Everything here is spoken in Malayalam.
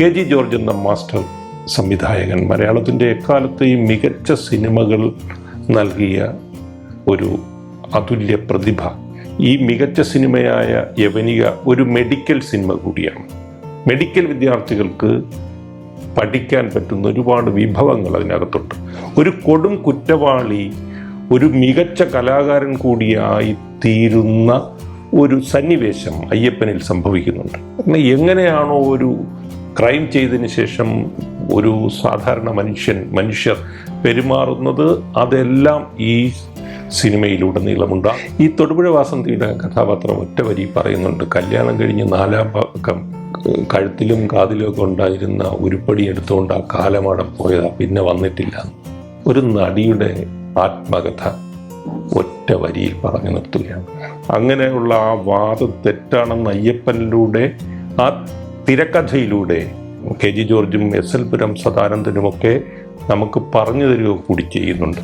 കെ ജി ജോർജ് എന്ന മാസ്റ്റർ സംവിധായകൻ മലയാളത്തിന്റെ എക്കാലത്തെയും മികച്ച സിനിമകൾ നൽകിയ ഒരു അതുല്യ പ്രതിഭ. ഈ മികച്ച സിനിമയായ യവനിക ഒരു മെഡിക്കൽ സിനിമ കൂടിയാണ്. മെഡിക്കൽ വിദ്യാർത്ഥികൾക്ക് പഠിക്കാൻ പറ്റുന്ന ഒരുപാട് വിഭവങ്ങൾ അതിനകത്തുണ്ട്. ഒരു കൊടും കുറ്റവാളി ഒരു മികച്ച കലാകാരൻ കൂടിയായി തീരുന്ന ഒരു സന്നിവേശം അയ്യപ്പനിൽ സംഭവിക്കുന്നുണ്ട്. എങ്ങനെയാണോ ഒരു ക്രൈം ചെയ്തതിന് ശേഷം ഒരു സാധാരണ മനുഷ്യൻ മനുഷ്യർ പെരുമാറുന്നത് അതെല്ലാം ഈ സിനിമയിലൂടെ നീളമുണ്ട് ഈ തൊടുപുഴ വാസന്തിയുടെ കഥാപാത്രം ഒറ്റ വരി പറയുന്നുണ്ട് കല്യാണം കഴിഞ്ഞ് നാലാം പക്കം കഴുത്തിലും കാതിലും ഒക്കെ ഉണ്ടായിരുന്ന ഉരുപ്പടി എടുത്തുകൊണ്ട് ആ കാലമാടം പോയതാ പിന്നെ വന്നിട്ടില്ല. ഒരു നടിയുടെ ആത്മകഥ ഒറ്റ വരിയിൽ പറഞ്ഞു നിർത്തുകയാണ്. അങ്ങനെയുള്ള ആ വാദം തെറ്റാണെന്ന് അയ്യപ്പനിലൂടെ ആ തിരക്കഥയിലൂടെ കെ ജി ജോർജും എസ് എൽ പുരം സദാനന്ദനുമൊക്കെ നമുക്ക് പറഞ്ഞു തരിക കൂടി ചെയ്യുന്നുണ്ട്.